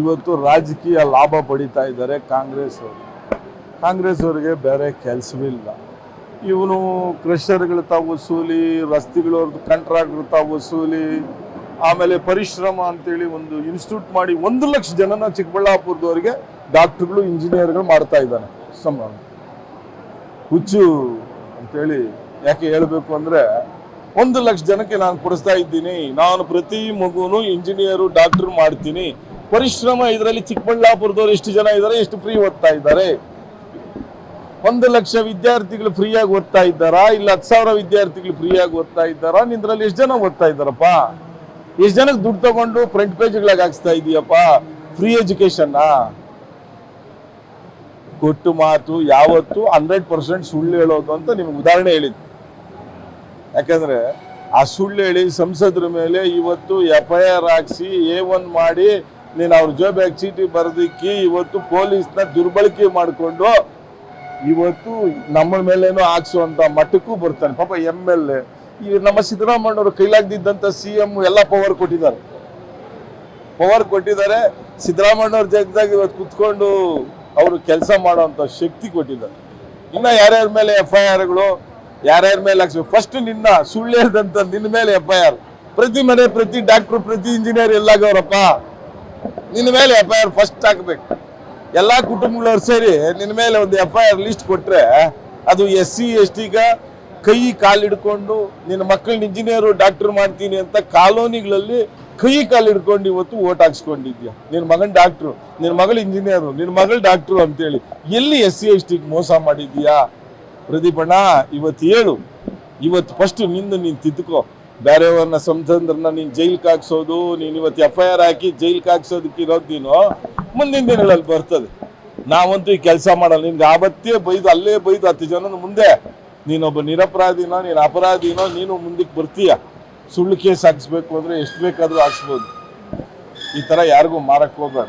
ಇವತ್ತು ರಾಜಕೀಯ ಲಾಭ ಪಡಿತಾ ಇದ್ದಾರೆ ಕಾಂಗ್ರೆಸ್ ಅವರು. ಕಾಂಗ್ರೆಸ್ ಅವರಿಗೆ ಬೇರೆ ಕೆಲಸವಿಲ್ಲ ಇವನು ಕ್ರಷರ್ಗಳು ತಾವು ವಸೂಲಿ ರಸ್ತೆಗಳವ್ರದ್ದು ಕಾಂಟ್ರಾಕ್ಟರ್ ತಾವು ವಸೂಲಿ ಆಮೇಲೆ ಪರಿಶ್ರಮ ಅಂತೇಳಿ ಒಂದು ಇನ್ಸ್ಟಿಟ್ಯೂಟ್ ಮಾಡಿ ಒಂದು ಲಕ್ಷ ಜನನ ಚಿಕ್ಕಬಳ್ಳಾಪುರದವರಿಗೆ ಡಾಕ್ಟ್ರುಗಳು ಇಂಜಿನಿಯರ್ಗಳು ಮಾಡ್ತಾ ಇದ್ದಾನೆ. ಸಂಭ್ರಮ ಹುಚ್ಚು ಅಂತೇಳಿ ಯಾಕೆ ಹೇಳಬೇಕು ಅಂದರೆ ಒಂದು ಲಕ್ಷ ಜನಕ್ಕೆ ನಾನು ಕೊಡಿಸ್ತಾ ಇದ್ದೀನಿ. ನಾನು ಪ್ರತಿ ಮಗುನು ಇಂಜಿನಿಯರು ಡಾಕ್ಟ್ರು ಮಾಡ್ತೀನಿ. ಪರಿಶ್ರಮ ಇದರಲ್ಲಿ ಚಿಕ್ಕಬಳ್ಳಾಪುರದವ್ರು ಎಷ್ಟು ಜನ ಇದ್ದಾರೆ ಎಷ್ಟು ಫ್ರೀ ಓದ್ತಾ ಇದ್ದಾರೆ? ಒಂದು ಲಕ್ಷ ವಿದ್ಯಾರ್ಥಿಗಳು ಫ್ರೀಯಾಗಿ ಓದ್ತಾ ಇದ್ದಾರಾ? ಇಲ್ಲ ಹತ್ತು ಸಾವಿರ ವಿದ್ಯಾರ್ಥಿಗಳು ಫ್ರೀಯಾಗಿ ಓದ್ತಾ ಇದ್ದಾರಾ? ನಿಂದ್ರಲ್ಲಿ ಎಷ್ಟು ಜನ ಓದ್ತಾ ಇದ್ದಾರಪ್ಪ? ಎಷ್ಟು ಜನಕ್ಕೆ ದುಡ್ಡು ತಗೊಂಡು ಫ್ರಂಟ್ ಪೇಜ್ಗಳಾಗಿ ಹಾಕ್ಸ್ತಾ ಇದೀಯಪ್ಪ? ಫ್ರೀ ಎಜುಕೇಶನ್ನ ಕೊಟ್ಟು ಮಾತು, ಯಾವತ್ತು ಹಂಡ್ರೆಡ್ ಪರ್ಸೆಂಟ್ ಸುಳ್ಳು ಹೇಳೋದು ಅಂತ ನಿಮ್ಗೆ ಉದಾಹರಣೆ ಹೇಳಿದ್ದು. ಯಾಕಂದ್ರೆ ಆ ಸುಳ್ಳು ಹೇಳಿ ಸಂಸದರ ಮೇಲೆ ಇವತ್ತು ಎಫ್ ಐ ಆರ್ ಹಾಕ್ಸಿ ಎ ಒನ್ ಮಾಡಿ ನೀನು ಅವ್ರ ಜೋಬ್ಯಾಗ ಚೀಟಿ ಬರೆದಿಕ್ಕಿ ಇವತ್ತು ಪೊಲೀಸ್ನ ದುರ್ಬಳಕೆ ಮಾಡಿಕೊಂಡು ಇವತ್ತು ನಮ್ಮ ಮೇಲೇನೋ ಹಾಕ್ಸುವಂತ ಮಟ್ಟಕ್ಕೂ ಬರ್ತಾನೆ. ಪಾಪ ಎಂ ಎಲ್ ಎ. ಈ ನಮ್ಮ ಸಿದ್ದರಾಮಯ್ಯವರು ಕೈಲಾಗ್ದಿದ್ದಂಥ ಸಿ ಎಂ ಎಲ್ಲ ಪವರ್ ಕೊಟ್ಟಿದ್ದಾರೆ. ಪವರ್ ಕೊಟ್ಟಿದ್ದಾರೆ. ಸಿದ್ದರಾಮಯ್ಯವ್ರ ಜಾಗದಾಗ ಇವತ್ತು ಕುತ್ಕೊಂಡು ಅವರು ಕೆಲಸ ಮಾಡುವಂತ ಶಕ್ತಿ ಕೊಟ್ಟಿದ್ದಾರೆ. ಇನ್ನ ಯಾರ್ಯಾರ ಮೇಲೆ ಎಫ್ ಐ ಆರ್ಗಳು, ಯಾರ್ಯಾರ ಮೇಲೆ ಹಾಕ್ಸ್ಬೇಕು? ಫಸ್ಟ್ ನಿನ್ನ, ಸುಳ್ಳು ನಿನ್ನ ಮೇಲೆ ಎಫ್ ಐ ಆರ್. ಪ್ರತಿ ಮನೆ, ಪ್ರತಿ ಡಾಕ್ಟ್ರು ಪ್ರತಿ ಇಂಜಿನಿಯರ್ ಎಲ್ಲಾಗವ್ರಪ್ಪ. ನಿನ್ನ ಮೇಲೆ ಎಫ್ ಐ ಆರ್ ಫಸ್ಟ್ ಹಾಕ್ಬೇಕು. ಎಲ್ಲಾ ಕುಟುಂಬಗಳವ್ರು ಸೇರಿ ನಿನ್ನ ಮೇಲೆ ಒಂದು ಎಫ್ ಐ ಆರ್ ಲಿಸ್ಟ್ ಕೊಟ್ರೆ ಅದು ಎಸ್ ಸಿ ಎಸ್ ಟಿಗ ಕೈ ಕಾಲು ಹಿಡ್ಕೊಂಡು ನಿನ್ನ ಮಕ್ಕಳನ್ನ ಇಂಜಿನಿಯರು ಡಾಕ್ಟರ್ ಮಾಡ್ತೀನಿ ಅಂತ ಕಾಲೋನಿಗಳಲ್ಲಿ ಕೈ ಕಾಲು ಹಿಡ್ಕೊಂಡು ಇವತ್ತು ಓಟ್ ಹಾಕ್ಸ್ಕೊಂಡಿದ್ಯಾ? ನಿನ್ನ ಮಗನ್ ಡಾಕ್ಟ್ರು ನಿನ್ನ ಮಗಳು ಇಂಜಿನಿಯರು ನಿನ್ನ ಮಗಳು ಡಾಕ್ಟ್ರು ಅಂತೇಳಿ ಎಲ್ಲಿ ಎಸ್ ಸಿ ಎಸ್ ಟಿಗೆ ಮೋಸ ಮಾಡಿದ್ಯಾ? ಪ್ರದೀಪಣ್ಣ, ಇವತ್ತು ಹೇಳು. ಇವತ್ತು ಫಸ್ಟ್ ನಿಂದು ನೀನು ತಿದ್ದುಕೋ ಬೇರೆಯವ್ರನ್ನ ಸಂಸಂದ್ರನ್ನ ನೀನು ಜೈಲ್ಗೆ ಹಾಕ್ಸೋದು, ನೀನು ಇವತ್ತು ಎಫ್ ಐ ಆರ್ ಹಾಕಿ ಜೈಲ್ಗೆ ಹಾಕ್ಸೋದಕ್ಕೆ ಇರೋದು ಮುಂದಿನ ದಿನಗಳಲ್ಲಿ ಬರ್ತದೆ. ನಾವಂತೂ ಈ ಕೆಲಸ ಮಾಡಲ್ಲ. ನಿನ್ಗೆ ಆವತ್ತೇ ಬೈದು, ಅಲ್ಲೇ ಬೈದು ಹತ್ತು ಜನದ ಮುಂದೆ. ನೀನೊಬ್ಬ ನಿರಪರಾಧಿನೋ, ನೀನು ಅಪರಾಧಿನೋ, ನೀನು ಮುಂದಕ್ಕೆ ಬರ್ತೀಯ. ಸುಳ್ಳು ಕೇಸ್ ಹಾಕ್ಸ್ಬೇಕು ಅಂದರೆ ಎಷ್ಟು ಬೇಕಾದರೂ ಹಾಕ್ಸ್ಬೋದು. ಈ ಥರ ಯಾರಿಗೂ ಮಾರಕ್ಕೆ ಹೋಗಬೇಡ.